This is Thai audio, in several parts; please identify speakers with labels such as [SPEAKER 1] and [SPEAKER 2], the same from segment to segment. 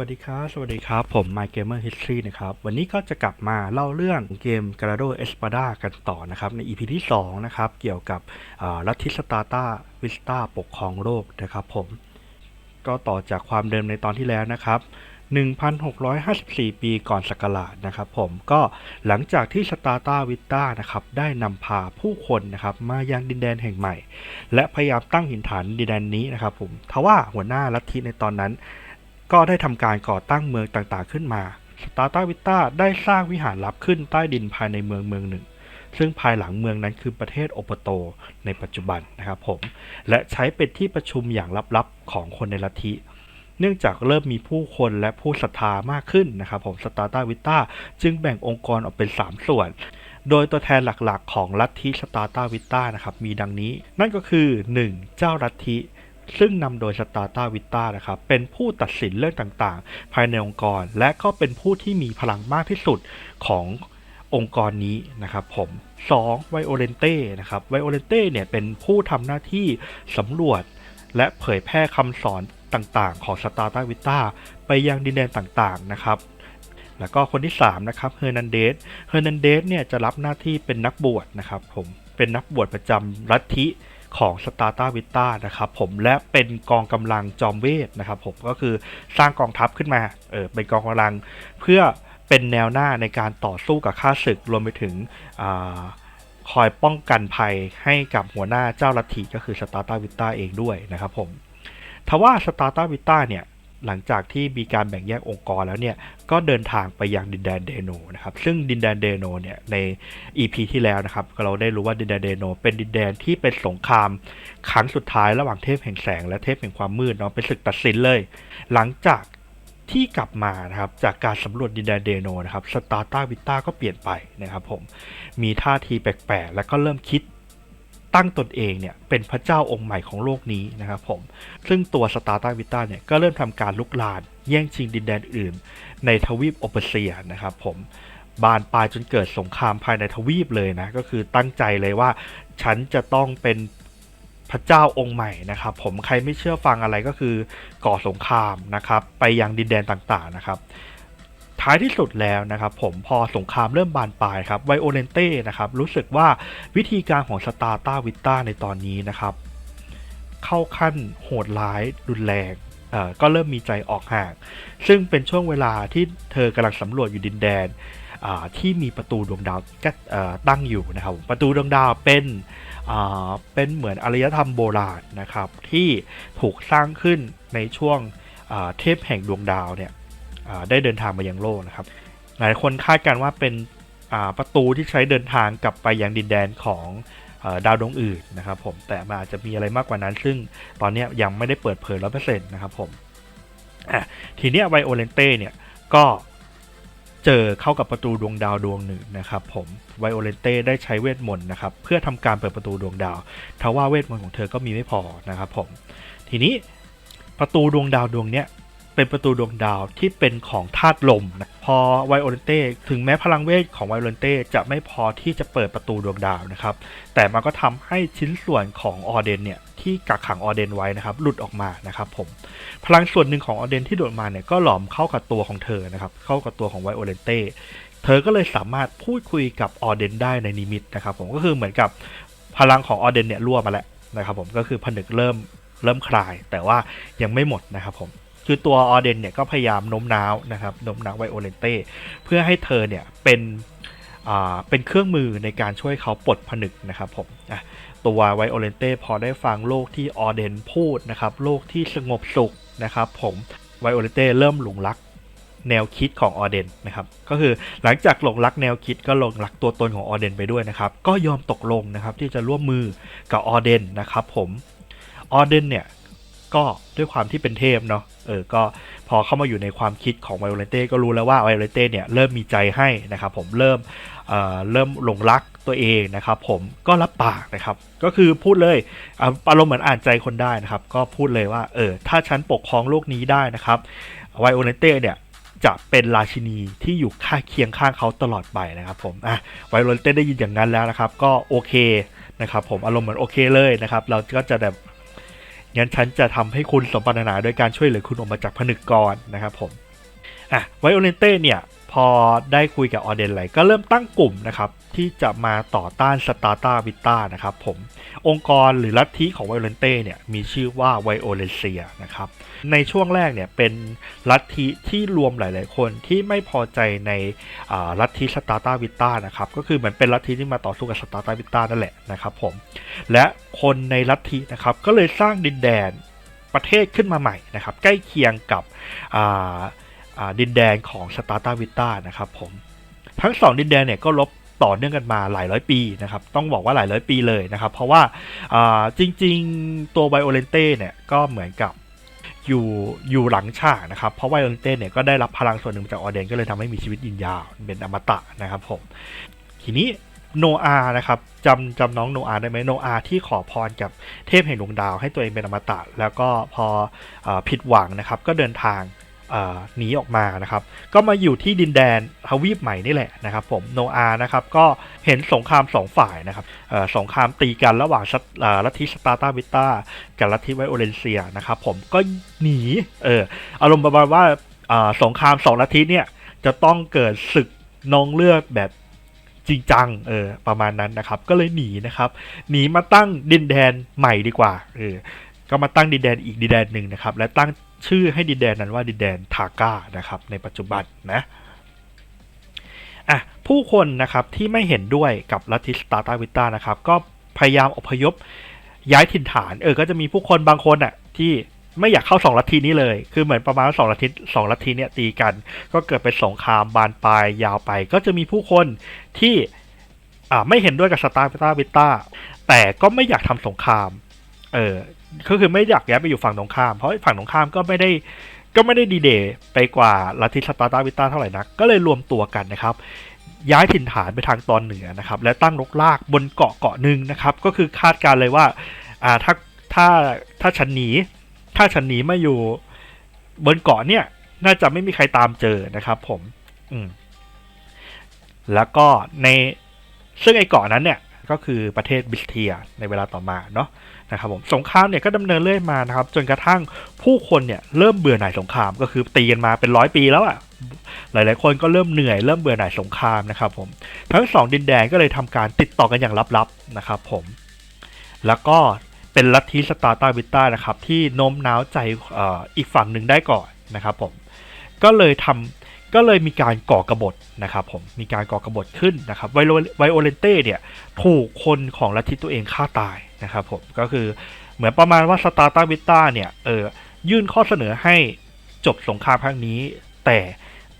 [SPEAKER 1] วัสดีครับ สวัสดีครับ ผม My Gamer History นะครับ วันนี้ก็จะกลับมาเล่าเรื่องเกม g r a d o Espada กันต่อนะครับ ใน EP ที่ 2 นะครับ เกี่ยวกับลัทธิสตาร์ตาวิสตาปกครองโลกนะครับผม ก็ต่อจากความเดิมในตอนที่แล้วนะครับ 1,654 ปีก่อนศักราชนะครับผม ก็หลังจากที่สตาร์ตาวิสตานะครับ ได้นำพาผู้คนนะครับ มายังดินแดนแห่งใหม่ และพยายามตั้งหินฐานดินแดนนี้นะครับผม ทว่าหัวหน้าลัทธิในตอนนั้น ก็ได้ทำการก่อตั้งเมืองต่างๆขึ้นมา สตาร์ตาวิต้าได้สร้างวิหารลับขึ้นใต้ดินภายในเมืองเมืองหนึ่ง ซึ่งภายหลังเมืองนั้นคือประเทศโอปโตในปัจจุบันนะครับผม และใช้เป็นที่ประชุมอย่างลับๆของคนในลัทธิเนื่องจากเริ่มมีผู้คนและผู้ศรัทธามากขึ้นนะครับผมสตาร์ตาวิต้าจึงแบ่งองค์กรออกเป็น 3 ส่วน โดยตัวแทนหลักๆ ของลัทธิสตาร์ตาวิต้านะครับมีดังนี้ นั่นก็คือ 1. เจ้าลัทธิ ซึ่งนำโดยสตาร์ตาวิต้านะครับเป็นผู้ตัดสินเรื่องต่างๆ ภายในองค์กร และก็เป็นผู้ที่มีพลังมากที่สุดขององค์กรนี้นะครับผม 2. ไวโอเลนเต้นะครับไวโอเลนเต้เนี่ยเป็นผู้ทำหน้าที่สำรวจ และเผยแพร่คำสอนต่างๆ ของสตาร์ตาวิต้าไปยังดินแดนต่างๆนะครับแล้วก็คนที่3นะครับเฮอร์นันเดส เฮอร์นันเดสเนี่ยจะรับหน้าที่เป็นนักบวชนะครับผม เป็นนักบวชประจำลัทธิ ของสตาร์ตาวิต้านะครับผมและเป็นกองกำลังจอมเวทนะครับผมก็คือสร้างกองทัพขึ้นมาเออเป็นกองกำลังเพื่อเป็นแนวหน้าในการต่อสู้กับข้าศึกรวมไปถึงอคอยป้องกันภัยให้กับหัวหน้าเจ้าลัทธิก็คือสตาร์ตาวิต้าเองด้วยนะครับผมทว่าสตาร์ตาวิต้าเนี่ย หลังจากที่มีการแบ่งแยกองค์กรแล้วเนี่ยก็เดินทางไปยังดินแดนเดโนนะครับซึ่งดินแดนเดโนเนี่ยใน EP ที่แล้วนะครับเราได้รู้ว่าดินแดนเดโน เป็นดินแดนที่เป็นสงครามครั้งสุดท้ายระหว่างเทพแห่งแสง และเทพแห่งความมืดเนาะเป็นศึกตัดสินเลย หลังจากที่กลับมานะครับจากการสำรวจดินแดนเดโนนะครับสตาร์ต้าวิต้าก็เปลี่ยนไปนะครับผมมีท่าทีแปลกๆ แล้วก็เริ่มคิด ตั้งตนเองเนี่ยเป็นพระเจ้าองค์ใหม่ของโลกนี้นะครับผม ซึ่งตัวสตาร์ตาวิต้าเนี่ยก็เริ่มทำการลุกลาน แย่งชิงดินแดนอื่น ในทวีปโอเปเซียนะครับผมบานปลายจนเกิดสงครามภายในทวีปเลยนะ ก็คือตั้งใจเลยว่า ฉันจะต้องเป็นพระเจ้าองค์ใหม่นะครับ ผมใครไม่เชื่อฟังอะไรก็คือก่อสงครามนะครับ ไปยังดินแดนต่างๆนะครับ ท้ายที่สุดแล้วนะครับผมพอสงครามเริ่มบานปลายครับไวโอเลนเต้นะครับรู้สึกว่าวิธีการของสตาร์ตาวิต้าในตอนนี้นะครับ เข้าขั้นโหดร้ายรุนแรงก็เริ่มมีใจออกห่าง ซึ่งเป็นช่วงเวลาที่เธอกำลังสำรวจอยู่ดินแดนที่มีประตูดวงดาวตั้งอยู่นะครับ ประตูดวงดาวเป็นเป็นเหมือนอารยธรรมโบราณนะครับ ที่ถูกสร้างขึ้นในช่วงเทพแห่งดวงดาวเนี่ย ได้เดินทางมายังโลกนะครับ หลายคนคาดการณ์ว่าเป็นประตูที่ใช้เดินทางกลับไปยังดินแดนของอดาวดวงอื่นนะครับผมแต่มันอาจจะมีอะไรมากกว่านั้น ซึ่งตอนนี้ยังไม่ได้เปิดเผยร้อเปอร์เซ็นต์นะครับผมทีนี้ไวโอเลนเต้เนี่ยก็เจอเข้ากับประตูดวงดาวดวงหนึ่งนะครับผมไวโอเลนเต้ได้ใช้เวทมนต์นะครับเพื่อทำการเปิดประตูดวงดาวทว่าเวทมนต์ของเธอก็มีไม่พอนะครับผมทีนี้ประตูดวงดาวดวงเนี้ย เป็นประตูดวงดาวที่เป็นของธาตุลมนะพอไวโอเลนเต้ถึงแม้พลังเวทของไวโอเลนเต้จะไม่พอที่จะเปิดประตูดวงดาวนะครับ แต่มันก็ทำให้ชิ้นส่วนของออเดนเนี่ยที่กักขังออเดนไว้นะครับ หลุดออกมานะครับผมพลังส่วนหนึ่งของออเดนที่หลุดมาเนี่ยก็หลอมเข้ากับตัวของเธอนะครับ เข้ากับตัวของไวโอเลนเต้เธอก็เลยสามารถพูดคุยกับออเดนได้ในนิมิตนะครับ ผมก็คือเหมือนกับพลังของออเดนเนี่ยรั่วมาแล้วนะครับ ผมก็คือผนึกเริ่มเริ่มคลาย แต่ว่ายังไม่หมดนะครับผม คือตัวออเดนเนี่ยก็พยายามโน้มน้าวนะครับโน้มน้าวไวโอเลนเต้เพื่อให้เธอเนี่ยเป็นอ่าเป็นเครื่องมือในการช่วยเขาปลดผนึกนะครับผมตัวไวโอเลนเต้พอได้ฟังโลกที่ออเดนพูดนะครับโลกที่สงบสุขนะครับผมไวโอเลนเต้เริ่มหลงรักแนวคิดของออเดนนะครับก็คือหลังจากหลงรักแนวคิดก็หลงรักตัวตนของออเดนไปด้วยนะครับก็ยอมตกลงนะครับที่จะร่วมมือกับออเดนนะครับผมออเดนเนี่ย ก็ด้วยความที่เป็นเทพเนาะเออก็พอเข้ามาอยู่ในความคิดของไวโอเลนเต้ก็รู้แล้วว่าไวโอเลนเต้เนี่ยเริ่มมีใจให้นะครับผมเริ่มเอ่อเริ่มหลงรักตัวเองนะครับผมก็รับปากนะครับก็คือพูดเลยอารมณ์เหมือนอ่านใจคนได้นะครับ ก็พูดเลยว่าเออถ้าฉันปกครองโลกนี้ได้นะครับไวโอเลนเต้เนี่ยจะเป็นราชินีที่อยู่ข้างเคียงข้างเขาตลอดไปนะครับผมอะไวโอเลนเต้ได้ยินอย่างนั้นแล้วนะครับ ก็โอเคนะครับผมอารมณ์เหมือนโอเคเลยนะครับ เราก็จะแบบ งั้นฉันจะทำให้คุณสมปรารถนาโดยการช่วยเหลือคุณออกมาจากผนึกกรนะครับผมอะไวโอเลนเต้เนี่ยพอได้คุยกับออเดนไลก็เริ่มตั้งกลุ่มนะครับที่จะมาต่อต้านสตาร์ตาวิต้านะครับผมองค์กรหรือลัทธิของไวโอเลนเต้เนี่ยมีชื่อว่าไวโอเลเซียนะครับในช่วงแรกเนี่ยเป็นลัทธิที่รวมหลาย ๆ คนที่ไม่พอใจในลัทธิสตาร์ตาวิต้านะครับก็คือเหมือนเป็นลัทธิที่มาต่อสู้กับสตาร์ตาวิต้านั่นแหละนะครับผมและคนในลัทธินะครับก็เลยสร้างดินแดนประเทศขึ้นมาใหม่นะครับใกล้เคียงกับดินแดนของสตาร์ตาวิต้านะครับผมทั้งสองดินแดนเนี่ยก็ลบ ต่อเนื่องกันมาหลายร้อยปีนะครับต้องบอกว่าหลายร้อยปีเลยนะครับ เพราะว่าจริงๆตัวไวโอเลนเต้เนี่ยก็เหมือนกับอยู่อยู่หลังฉากนะครับ เพราะไวโอเลนเต้เนี่ยก็ได้รับพลังส่วนหนึ่งจากออเดนก็เลยทำให้มีชีวิตยืนยาวเป็นอมตะนะครับผมทีนี้โนอานะครับจำจำน้องโนอาได้ไหมโนอาที่ขอพรกับเทพแห่งดวงดาวให้ตัวเองเป็นอมตะ แล้วก็พออผิดหวังนะครับ ก็เดินทาง หนีออกมานะครับ ก็มาอยู่ที่ดินแดนทวีปใหม่นี่แหละนะครับ ผมโนอานะครับก็เห็นสงครามสองฝ่ายนะครับสงครามตีกันระหว่างชัตเอ่อลัทธิสตาร์ตาวิต้ากับลัทธิไวโอเลนเซียนะครับผมก็หนีเอออารมณ์ประมาณว่าสงครามสองลัทธิเนี่ยจะต้องเกิดศึกนองเลือดแบบจริงจังเออประมาณนั้นนะครับ ก็เลยหนีนะครับ หนีมาตั้งดินแดนใหม่ดีกว่าเออก็มาตั้งดินแดนอีกดินแดนหนึ่งนะครับ และตั้ง ชื่อให้ดินแดนนั้นว่าดินแดนทาก้านะครับในปัจจุบันนะอะผู้คนนะครับที่ไม่เห็นด้วยกับลัทธิสตาร์ตาวิต้านะครับก็พยายามอพยพย้ายถิ่นฐานเออก็จะมีผู้คนบางคนอะที่ไม่อยากเข้าสองลัทธินี้เลย คือเหมือนประมาณสองลัทธิสองลัทธิเนี่ยตีกัน ก็เกิดเป็นสงครามบานปลายยาวไป ก็จะมีผู้คนที่อ่าไม่เห็นด้วยกับสตาร์ตาวิต้าแต่ก็ไม่อยากทำสงคราม เออ ก็คือไม่อยากย้ายไปอยู่ฝั่งตรงข้าม เพราะฝั่งตรงข้ามก็ไม่ได้ก็ไม่ได้ดีเดย์ไปกว่าลัทธิสตาร์ตาวิต้าเท่าไหร่นัก ก็เลยรวมตัวกันนะครับ ย้ายถิ่นฐานไปทางตอนเหนือนะครับ และตั้งรกรากบนเกาะเกาะหนึ่งนะครับ ก็คือคาดการเลยว่าอ่าถ้าถ้าถ้าฉันหนี ถ้าฉันหนีมาอยู่บนเกาะเนี่ย น่าจะไม่มีใครตามเจอนะครับผม อืมแล้วก็ในซึ่งไอ้เกาะนั้นเนี่ย ก็คือประเทศบิสเทียในเวลาต่อมาเนาะนะครับผมสงครามเนี่ยก็ดำเนินเรื่อยมานะครับจนกระทั่งผู้คนเนี่ยเริ่มเบื่อหน่ายสงคราม ก็คือตีกันมาเป็นร้อยปีแล้วอะ่ะหลาย ๆ คนก็เริ่มเหนื่อยเริ่มเบื่อหน่ายสงครามนะครับผมทั้งสองดินแดนก็เลยทำการติดต่อกันอย่างลับ ๆ นะครับผมแล้วก็เป็นลัทธิสตาร์ตาวิต้านะครับที่โน้มน้าวใจอออีกฝั่งหนึ่งได้ก่อนนะครับผมก็เลยทำ ก็เลยมีการก่อกรบฏนะครับผมมีการก่อกรบฏขึ้นนะครับไวโอไวโอเลนเต้เนี่ยถูกคนของลัทธิตัวเองฆ่าตายนะครับผมก็คือเหมือนประมาณว่าสตาร์ตาวิต้าเนี่ยเออยื่นข้อเสนอให้จบสงครามครั้งนี้ แต่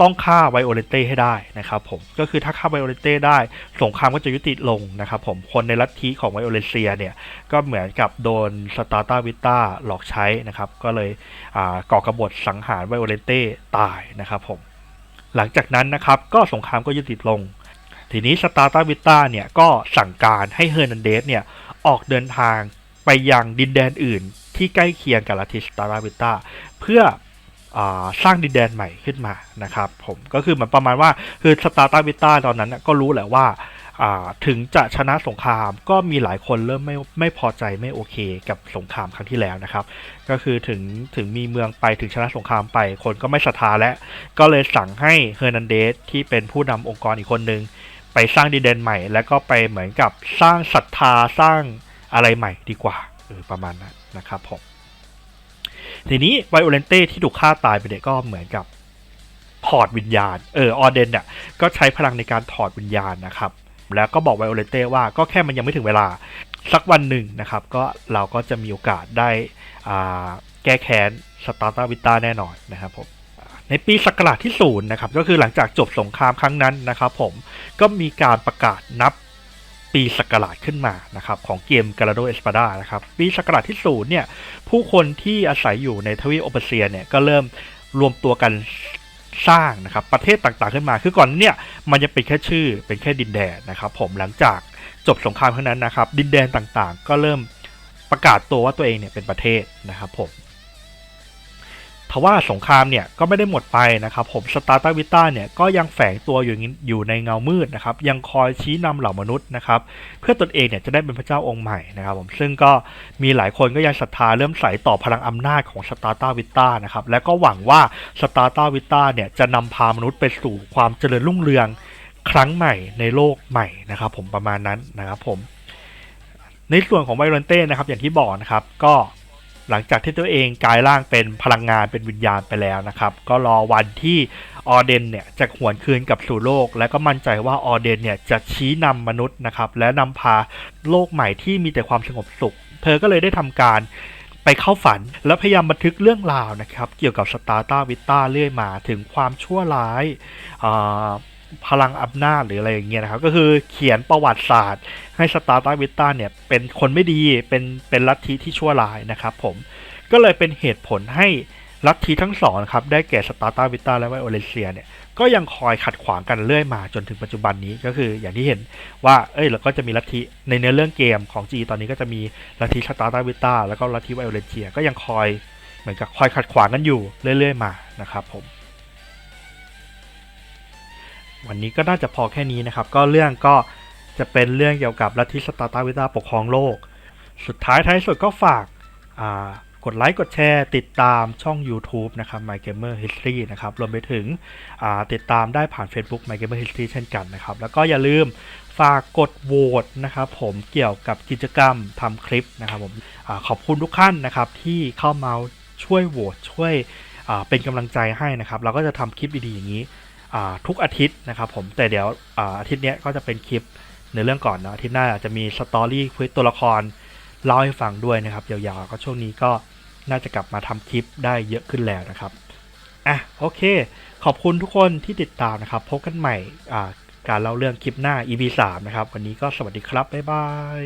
[SPEAKER 1] ต้องฆ่าไวโอเลนเต้ให้ได้นะครับผมก็คือถ้าฆ่าไวโอเลนเต้ได้สงครามก็จะยุติลงนะครับผมคนในลัทธิของไวโอเลนเซียเนี่ยก็เหมือนกับโดนสตาร์ตาวิต้าหลอกใช้นะครับก็เลยอ่าก่อกบฏสังหารไวโอเลนเต้ตายนะครับผม หลังจากนั้นนะครับก็สงครามก็ยุติลง ทีนี้สตาร์ตาวิต้าเนี่ยก็สั่งการให้เฮอร์นันเดสเนี่ยออกเดินทางไปยังดินแดนอื่น ที่ใกล้เคียงกับลัทธิสตาร์ตาวิต้าเพื่อสร้างดินแดนใหม่ขึ้นมานะครับผมก็คือเหมือนประมาณว่าคือสตาร์ตาวิต้าตอนนั้นก็รู้แหละว่า ถึงจะชนะสงครามก็มีหลายคนเริ่มไม่ไม่พอใจไม่โอเคกับสงครามครั้งที่แล้วนะครับ ก็คือถึงถึงมีเมืองไปถึงชนะสงครามไปคนก็ไม่ศรัทธาแล้วก็เลยสั่งให้เฮอร์นันเดสที่เป็นผู้นำองค์กรอีกคนหนึ่งไปสร้างดินแดนใหม่ แล้วก็ไปเหมือนกับสร้างศรัทธาสร้างอะไรใหม่ดีกว่าออประมาณนั้นนะครับผมทีนี้ไวโอเลนเต้ที่ถูกฆ่าตายไปเนี่ยก็เหมือนกับถอดวิญญาณ เออ ออเดนเนี่ยก็ใช้พลังในการถอดวิญญาณนะครับ แล้วก็บอกไวโอเลเต้ว่าก็แค่มันยังไม่ถึงเวลาสักวันหนึ่งนะครับ ก็เราก็จะมีโอกาสได้แก้แค้นสตาร์ตาวิต้าแน่นอนนะครับผมในปีศักราชที่ศูนย์นะครับก็คือหลังจากจบสงครามครั้งนั้นนะครับ ผมก็มีการประกาศนับปีศักราชขึ้นมานะครับของเกมกาลาโดเอสปาดานะครับปีศักราชที่ศูนย์เนี่ยผู้คนที่อาศัยอยู่ในทวีปโอเปเซียเนี่ยก็เริ่มรวมตัวกัน สร้างนะครับประเทศต่างๆขึ้นมา คือก่อนเนี่ยมันจะเป็นแค่ชื่อเป็นแค่ดินแดนนะครับผมหลังจากจบสงครามครั้งนั้นนะครับ ดินแดนต่างๆ ก็เริ่มประกาศตัวว่าตัวเองเนี่ยเป็นประเทศนะครับผม ทว่าสงครามเนี่ยก็ไม่ได้หมดไปนะครับผมสตาร์ตาวิต้าเนี่ยก็ยังแฝงตัวอยู่อยู่ในเงามืดนะครับยังคอยชี้นำเหล่ามนุษย์นะครับเพื่อตนเองเนี่ยจะได้เป็นพระเจ้าองค์ใหม่นะครับผมซึ่งก็มีหลายคนก็ยังศรัทธาเริ่มใส่ต่อพลังอำนาจของสตาร์ตาวิต้านะครับและก็หวังว่าสตาร์ตาวิต้าเนี่ยจะนำพามนุษย์ไปสู่ความเจริญรุ่งเรืองครั้งใหม่ในโลกใหม่นะครับผมประมาณนั้นนะครับผมในส่วนของไวโอลนเต้นะครับอย่างที่บอกนะครับก็ หลังจากที่ตัวเองกลายร่างเป็นพลังงานเป็นวิญญาณไปแล้วนะครับ ก็รอวันที่ออเดนเนี่ยจะหวนคืนกับสู่โลก และก็มั่นใจว่าออเดนเนี่ยจะชี้นำมนุษย์นะครับ และนำพาโลกใหม่ที่มีแต่ความสงบสุข เธอก็เลยได้ทำการไปเข้าฝันและพยายามบันทึกเรื่องราวนะครับ เกี่ยวกับสตาร์ตาวิต้าเรื่อยมาถึงความชั่วร้ายอ่า พลังอำนาจหรืออะไรอย่างเงี้ยนะครับ ก็คือเขียนประวัติศาสตร์ ให้สตาร์ตาวิต้าเนี่ยเป็นคนไม่ดีเป็นเป็นลัทธิที่ชั่วร้ายนะครับผมก็เลยเป็นเหตุผลให้ลัทธิทั้งสองครับได้แก่สตาร์ตาวิต้าและไวโอเลเซียเนี่ยก็ยังคอยขัดขวางกันเรื่อยมาจนถึงปัจจุบันนี้ก็คืออย่างที่เห็นว่าเอ้ยเราก็จะมีลัทธิในเนื้อเรื่องเกมของจีตอนนี้ก็จะมีลัทธิสตาร์ตาวิต้าแล้วก็ลัทธิไวโอเลเซียก็ยังคอยเหมือนกับคอยขัดขวางกันอยู่เรื่อย ๆ มานะครับผม วันนี้ก็น่าจะพอแค่นี้นะครับ ก็เรื่องก็จะเป็นเรื่องเกี่ยวกับลัทธิสตาร์ตาวิตาปกครองโลก สุดท้ายท้ายสุดก็ฝากกดไลค์กดแชร์ ติดตามช่อง YouTube นะครับ My Gamer History นะครับ รวมไปถึงติดตามได้ผ่าน Facebook My Gamer History เช่นกันนะครับ แล้วก็อย่าลืมฝากกดโหวตนะครับผมเกี่ยวกับกิจกรรมทำคลิปนะครับผมอขอบคุณทุกท่านนะครับที่เข้ามาช่วยโหวตช่วยเป็นกำลังใจให้นะครับ เราก็จะทำคลิปดีๆอย่างนี้ ทุกอาทิตย์นะครับผมแต่เดี๋ยวอาทิตย์นี้ก็จะเป็นคลิปในเรื่องก่อนเนาะอาทิตย์หน้าจะมีสตอรี่คุยตัวละครเล่าให้ฟังด้วยนะครับยาวๆก็ช่วงนี้ก็น่าจะกลับมาทำคลิปได้เยอะขึ้นแล้วนะครับอะโอเค ขอบคุณทุกคนที่ติดตามนะครับพบกันใหม่การเล่าเรื่องคลิปหน้า EP 3นะครับวันนี้ก็สวัสดีครับบ๊ายบาย